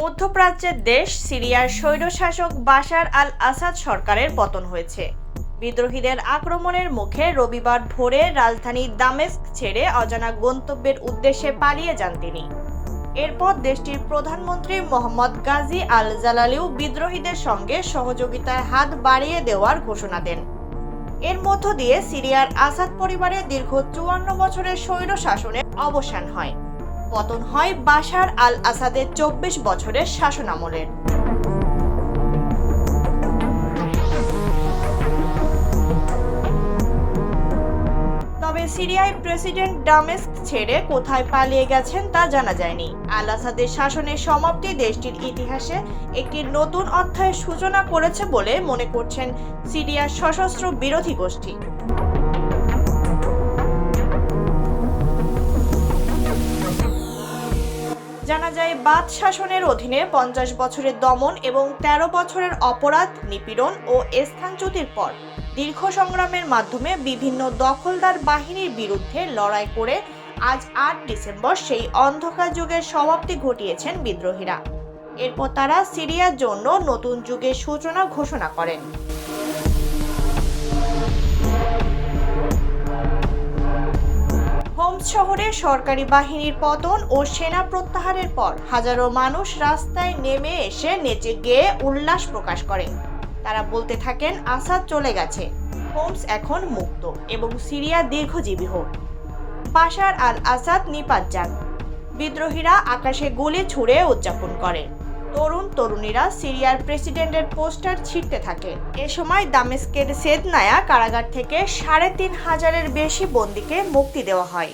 মধ্যপ্রাচ্যের দেশ সিরিয়ার স্বৈরশাসক বাশার আল আসাদ সরকারের পতন হয়েছে। বিদ্রোহীদের আক্রমণের মুখে রবিবার ভোরে রাজধানী দামেস্ক ছেড়ে অজানা গন্তব্যের উদ্দেশ্যে পালিয়ে যান তিনি। এরপর দেশটির প্রধানমন্ত্রী মোহাম্মদ গাজী আল জালালিও বিদ্রোহীদের সঙ্গে সহযোগিতায় হাত বাড়িয়ে দেওয়ার ঘোষণা দেন। এর মধ্য দিয়ে সিরিয়ার আসাদ পরিবারের দীর্ঘ চুয়ান্ন বছরের স্বৈর শাসনের অবসান হয়। পতন হয় বাশার আল আসাদের চব্বিশ বছরের শাসনামলের। তবে সিরিয়ায় প্রেসিডেন্ট ডামেস্ক ছেড়ে কোথায় পালিয়ে গেছেন তা জানা যায়নি। আল আসাদের শাসনের সমাপ্তি দেশটির ইতিহাসে একটি নতুন অধ্যায়ের সূচনা করেছে বলে মনে করছেন সিরিয়ার সশস্ত্র বিরোধী গোষ্ঠী। জানা যায়, বাদ শাসনের অধীনে পঞ্চাশ বছরের দমন এবং ১৩ বছরের অপরাধ, নিপীড়ন ও স্থানচ্যুতির পর দীর্ঘ সংগ্রামের মাধ্যমে বিভিন্ন দখলদার বাহিনীর বিরুদ্ধে লড়াই করে আজ আট ডিসেম্বর সেই অন্ধকার যুগের সমাপ্তি ঘটিয়েছেন বিদ্রোহীরা। এরপর তারা সিরিয়ার জন্য নতুন যুগের সূচনা ঘোষণা করেন। হোমস শহরে সরকারি বাহিনীর পতন ও সেনা প্রত্যাহারের পর হাজারো মানুষ রাস্তায় নেমে এসে নেচে গেয়ে উল্লাস প্রকাশ করে। তারা বলতে থাকেন, আসাদ চলে গেছে। হোমস এখন মুক্ত এবং সিরিয়া দীর্ঘজীবী হোক। বাশার আল আসাদ নিপাত যান। বিদ্রোহীরা আকাশে গুলি ছুড়ে উদযাপন করে। তরুণ তরুণীরা সিরিয়ার প্রেসিডেন্টের পোস্টার ছিঁড়তে থাকে। এ সময় দামেস্কের সেদনায়া কারাগার থেকে সাড়ে তিন হাজারের বেশি বন্দীকে মুক্তি দেওয়া হয়।